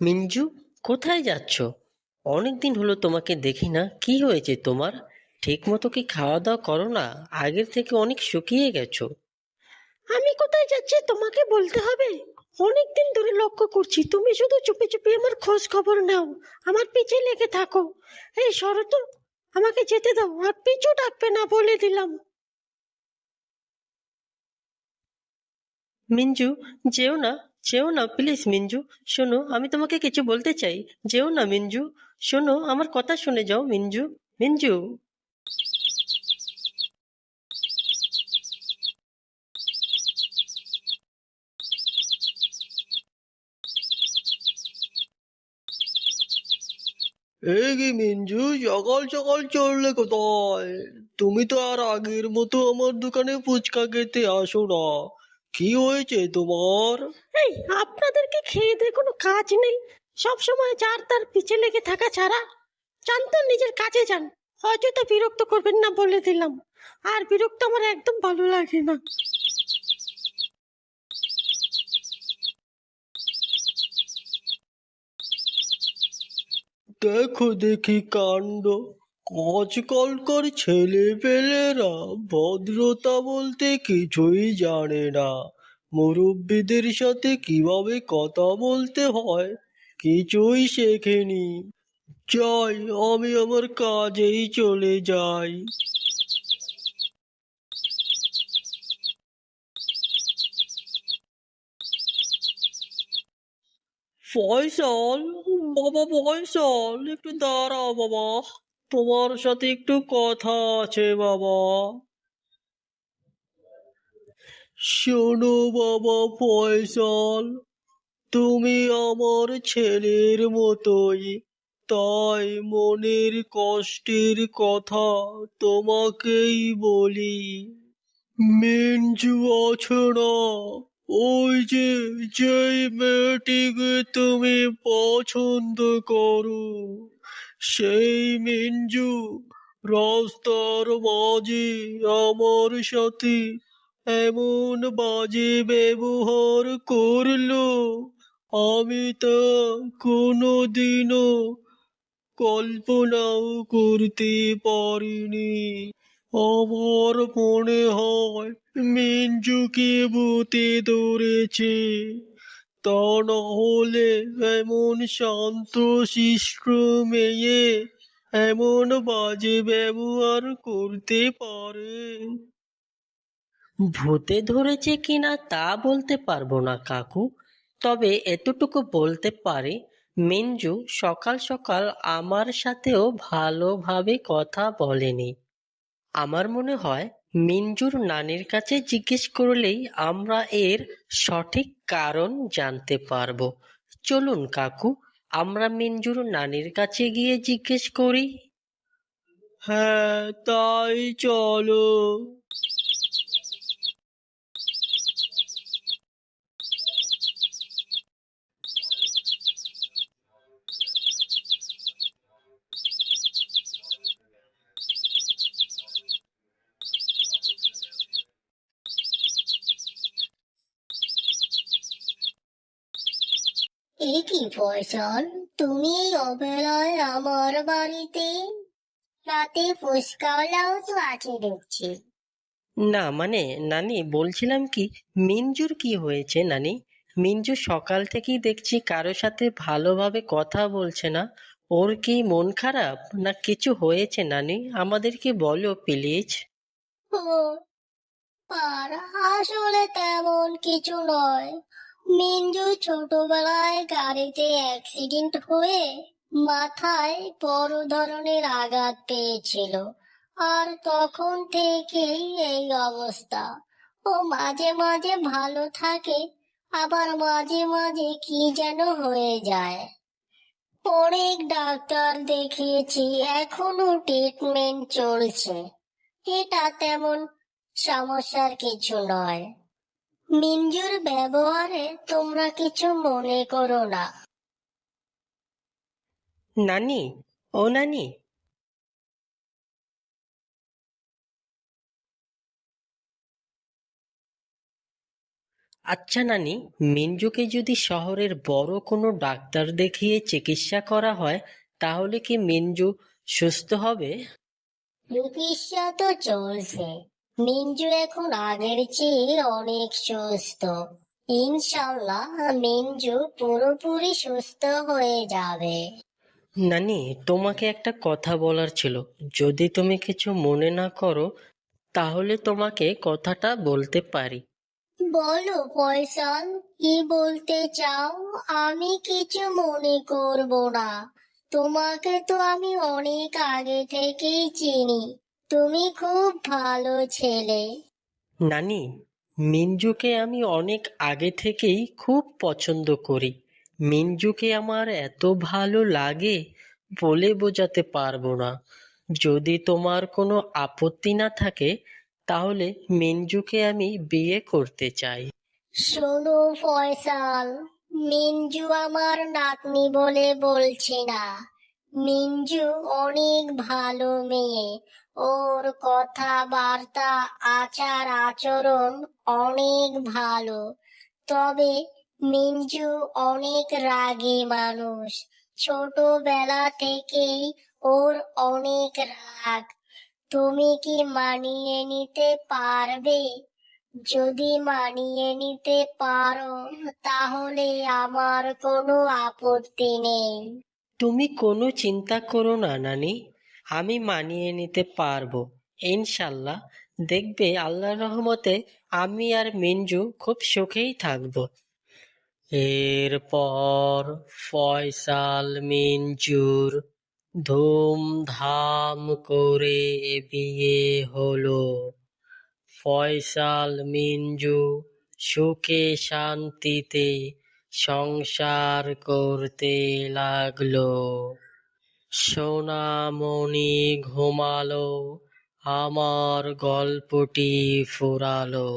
মিঞ্জু কোথায় যাচ্ছ? অনেকদিন হলো তোমাকে দেখি না। কি হয়েছে তোমার? ঠিক মতো কি খাওয়া দাওয়া করো না? আগের থেকে অনেক শুকিয়ে গেছো। আমি কোথায় যাচ্ছি? তোমাকে বলতে হবে। অনেকদিন ধরে লক্ষ্য করছি তুমি শুধু চুপি চুপি আমার খোঁজ খবর নাও। আমার পিছে লেগে থাকো। এই সরো তো আমাকে যেতে দাও। আর পিছু ডাকবে না বলে দিলাম। মিঞ্জু যেও না। যেও না প্লিজ মিঞ্জু। শোনো, আমি তোমাকে কিছু বলতে চাই। যেও না, মিঞ্জু। শোনো, আমার কথা শুনে যাও, মিঞ্জু। মিঞ্জু। এই কি মিঞ্জু, সকাল সকাল চললে কোথায়? তুমি তো আর আগের মতো আমার দোকানে ফুচকা খেতে আসো না। কি হয়েছে তোমার? এই আপনাদেরকে খেয়ে দিয়ে কোনো কাজ নেই। সব সময় যার তার পিছে লেগে থাকা ছাড়া যান তো নিজের কাজে যান। অযথা বিরক্ত করবেন না বলে দিলাম। আর বিরক্ত আমার একদম ভালো লাগে না। দেখো দেখি কাণ্ড। আজকালকার ছেলে পেলেরা ভদ্রতা বলতে কিছুই জানে না। মুরব্বীদের সাথে কীভাবে কথা বলতে হয় কিছুই শেখেনি। যাই, আমি আমার কাজেই চলে যাই। ফয়সাল, বাবা ফয়সাল, একটু দাঁড়াও বাবা। তোমার সাথে একটু কথা আছে, বাবা। শোনো, বাবা ফয়সাল, তুমি আমার ছেলের মতোই, তাই মনের কষ্টের কথা তোমাকেই বলি। মিঞ্জু আছে না? ওই যে, যেই মেয়েটিকে তুমি পছন্দ করো। সেই মিঞ্জু, রাস্তার মাঝে আমার সাথে এমন বাজে ব্যবহার করল। আমি তা কোনোদিনও কল্পনাও করতে পারিনি। আমার মনে হয় মিঞ্জুকে ভূতে ধরেছে। তা না হলে এমন শান্ত শিষ্ট মেয়ে এমন বাজে ব্যবহার করতে পারে। ভূতে ধরেছে কিনা তা বলতে পারব না, কাকু। তবে এতটুকু বলতে পারি, মিঞ্জু সকাল সকাল আমার সাথেও ভালোভাবে কথা বলেনি। আমার মনে হয় মিঞ্জুর নানির কাছে জিজ্ঞেস করলেই আমরা এর সঠিক কারণ জানতে পারব। চলুন কাকু, আমরা মিনজুর নানির কাছে গিয়ে জিজ্ঞেস করি। হ্যাঁ তাই চলো। এ কি ফসল তুমি এই অবেলায় আমার বাড়িতে রাতে ফুসকাওয়ালাও তো আছে দেখছি। না মানে নানি বলছিলাম কি মিঞ্জুর কি হয়েছে নানি? মিঞ্জু সকাল থেকেই দেখছি কারও সাথে ভালোভাবে কথা বলছে না। ওর কি মন খারাপ? না কিছু হয়েছে নানি? আমাদেরকে বলো প্লিজ। ও আর আসলে তেমন কিছু নয়। মিঞ্জু ছোটবেলায় গাড়িতে অ্যাক্সিডেন্ট হয়ে মাথায় বড় ধরনের আঘাত পেয়েছিল। আর তখন থেকেই এই অবস্থা। ও মাঝে মাঝে ভালো থাকে, আবার মাঝে মাঝে কি যেন হয়ে যায়। অনেক ডাক্তার দেখিয়েছি এখনও ট্রিটমেন্ট চলছে। এটা তেমন সমস্যার কিছু নয়। মিঞ্জুর ব্যবহারে তোমরা কিছু মনে করো না। নানি ও নানি। আচ্ছা নানি মিঞ্জুকে যদি শহরের বড় কোনো ডাক্তার দেখিয়ে চিকিৎসা করা হয় তাহলে কি মিঞ্জু সুস্থ হবে? চিকিৎসা তো চলছে। মিঞ্জু এখন আগের চেয়ে অনেক সুস্থ ইনশাল্লাহ মিঞ্জু পুরোপুরি সুস্থ হয়ে যাবে নানি তোমাকে একটা কথা বলার ছিল। যদি তুমি কিছু মনে না করো তাহলে তোমাকে কথাটা বলতে পারি। বলো ফয়সাল কি বলতে চাও? আমি কিছু মনে করব না। তোমাকে তো আমি অনেক আগে থেকেই চিনি। তুমি খুব ভালো ছেলে। নানি মিঞ্জুকে আমি অনেক আগে থেকেই খুব পছন্দ করি। মিঞ্জুকে আমার এত ভালো লাগে বলে বোঝাতে পারব না। যদি তোমার কোনো আপত্তি না থাকে তাহলে মিঞ্জুকে আমি বিয়ে করতে চাই। শোনো ফয়সাল মিঞ্জু আমার নাতনি বলে বলছি না। মিঞ্জু অনেক ভালো মেয়ে। ওর কথাবার্তা, আচার, আচরণ অনেক ভালো। তবে মিঞ্জু অনেক রাগী মানুষ। ছোটবেলা থেকেই ওর অনেক রাগ। তুমি কি মানিয়ে নিতে পারবে? যদি মানিয়ে নিতে পারো, তাহলে আমার কোনো আপত্তি নেই। তুমি কোনো চিন্তা করো না, নানি। আমি মানিয়ে নিতে পারব। ইনশাল্লাহ। দেখবে আল্লাহর রহমতে আমি আর মিঞ্জু খুব সুখেই থাকব। এরপর ফয়সাল মিঞ্জুর ধুমধাম করে বিয়ে হলো। ফয়সাল মিঞ্জু সুখে শান্তিতে সংসার করতে লাগল। সোনামণি ঘুমালো আমার গল্পটি ফুরালো।